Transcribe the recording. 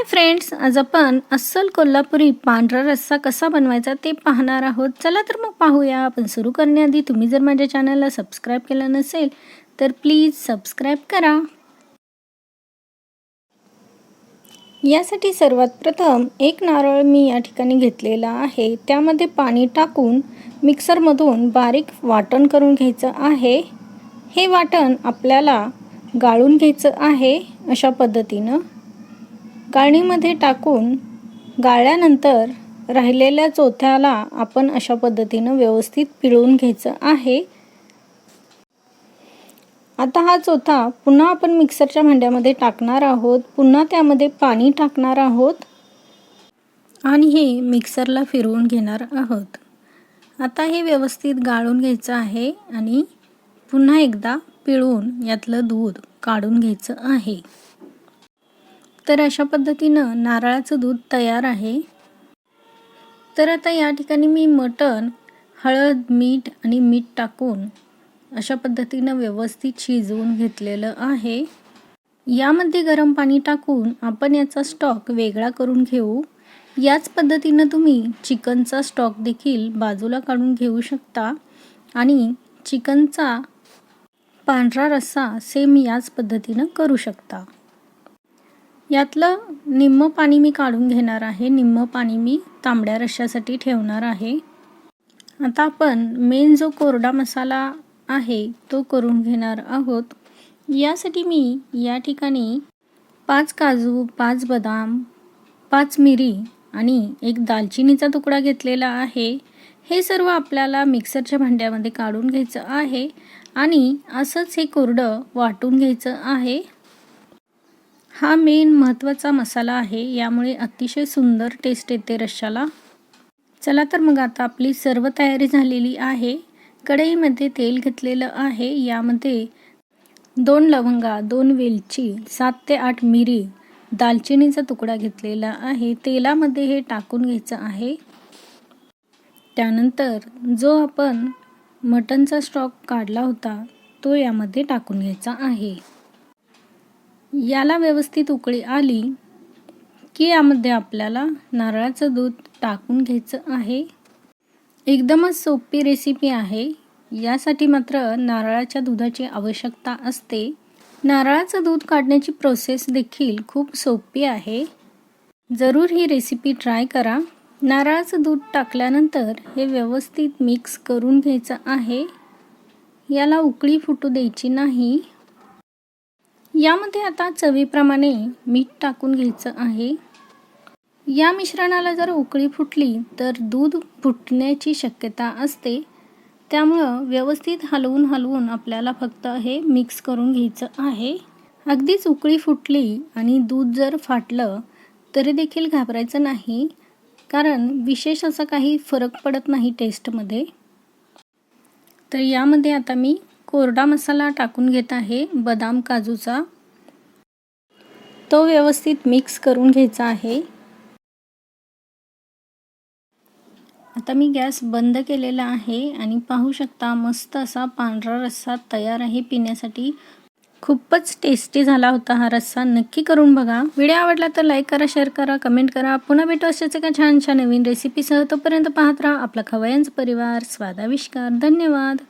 Hi friends आज आपण अस्सल कोल्हापुरी पांढरा रस्सा कसा बनवायचा ते पाहणार आहोत. चला तर मग पाहूया. आपण सुरू करण्याआधी तुम्ही जर माझ्या चॅनलला सबस्क्राईब केलं नसेल तर प्लीज सबस्क्राईब करा. यासाठी सर्वात प्रथम एक नारळ मी या ठिकाणी घेतलेला आहे. त्यामध्ये पाणी टाकून मिक्सरमधून बारीक वाटण करून घ्यायचं आहे. हे वाटण आपल्याला गाळून घ्यायचं आहे अशा पद्धतीनं. गाळणीमध्ये टाकून गाळल्यानंतर राहिलेल्या चोथ्याला आपण अशा पद्धतीनं व्यवस्थित पिळून घ्यायचं आहे. आता हा चोथा पुन्हा आपण मिक्सरच्या भांड्यामध्ये टाकणार आहोत. पुन्हा त्यामध्ये पाणी टाकणार आहोत. आणि हे मिक्सरला फिरवून घेणार आहोत. आता हे व्यवस्थित गाळून घ्यायचं आहे आणि पुन्हा एकदा पिळून यातलं दूध काढून घ्यायचं आहे. तर अशा पद्धतीनं नारळाचं दूध तयार आहे. तर आता या ठिकाणी मी मटण हळद मीठ आणि मीठ टाकून अशा पद्धतीनं व्यवस्थित शिजवून घेतलेलं आहे. यामध्ये गरम पाणी टाकून आपण याचा स्टॉक वेगळा करून घेऊ. याच पद्धतीनं तुम्ही चिकनचा स्टॉक देखील बाजूला काढून घेऊ शकता आणि चिकनचा पांढरा रस्सा सेम याच पद्धतीनं करू शकता. यातलं निम्म पाणी मी काढून घेणार आहे. निम्म पाणी मी तांबड्या रश्श्यासाठी ठेवणार आहे. आता आपण मेन जो कोरडा मसाला आहे तो करून घेणार आहोत. यासाठी मी या ठिकाणी पाच काजू पाच बदाम पाच मिरी आणि एक दालचिनीचा तुकडा घेतलेला आहे. हे सर्व आपल्याला मिक्सरच्या भांड्यामध्ये काढून घ्यायचं आहे आणि असंच हे कोरडं वाटून घ्यायचं आहे. हा मेन महत्त्वाचा मसाला आहे यामुळे अतिशय सुंदर टेस्ट येते रश्शाला चला तर मग आता आपली सर्व तयारी झालेली आहे. कढईमध्ये तेल घेतलेलं आहे यामध्ये दोन लवंगा दोन वेलची सात ते आठ मिरी दालचिनीचा तुकडा घेतलेला आहे. तेलामध्ये हे टाकून घ्यायचं आहे. त्यानंतर जो आपण मटनचा स्टॉक काढला होता तो यामध्ये टाकून घ्यायचा आहे. याला व्यवस्थित उकळी आली की यामध्ये आपल्याला नारळाचं दूध टाकून घ्यायचं आहे. एकदमच सोपी रेसिपी आहे. यासाठी मात्र नारळाच्या दुधाची आवश्यकता असते. नारळाचं दूध काढण्याची प्रोसेस देखील खूप सोपी आहे. जरूर ही रेसिपी ट्राय करा. नारळाचं दूध टाकल्यानंतर हे व्यवस्थित मिक्स करून घ्यायचं आहे. याला उकळी फुटू द्यायची नाही. यामध्ये आता चवीप्रमाणे मीठ टाकून घ्यायचं आहे. या मिश्रणाला जर उकळी फुटली तर दूध फुटण्याची शक्यता असते. त्यामुळं व्यवस्थित हलवून हलवून आपल्याला फक्त हे मिक्स करून घ्यायचं आहे. अगदीच उकळी फुटली आणि दूध जर फाटलं तरी देखील घाबरायचं नाही कारण विशेष असा काही फरक पडत नाही टेस्टमध्ये तर यामध्ये आता मी कोरडा मसाला टाकून घेत आहे बदाम काजूचा. तो व्यवस्थित मिक्स करून घ्यायचा आहे. आता मी गॅस बंद केलेला आहे आणि पाहू शकता मस्त असा पांढरा रस्सा तयार आहे पिण्यासाठी. खूपच टेस्टी झाला होता हा रस्सा. नक्की करून बघा. व्हिडिओ आवडला तर लाईक करा शेअर करा कमेंट करा. पुन्हा भेटू असेच एका छान छान नवीन रेसिपीसह. तोपर्यंत पाहत राहा आपला खवयांचा परिवार. स्वादाविष्कार. धन्यवाद.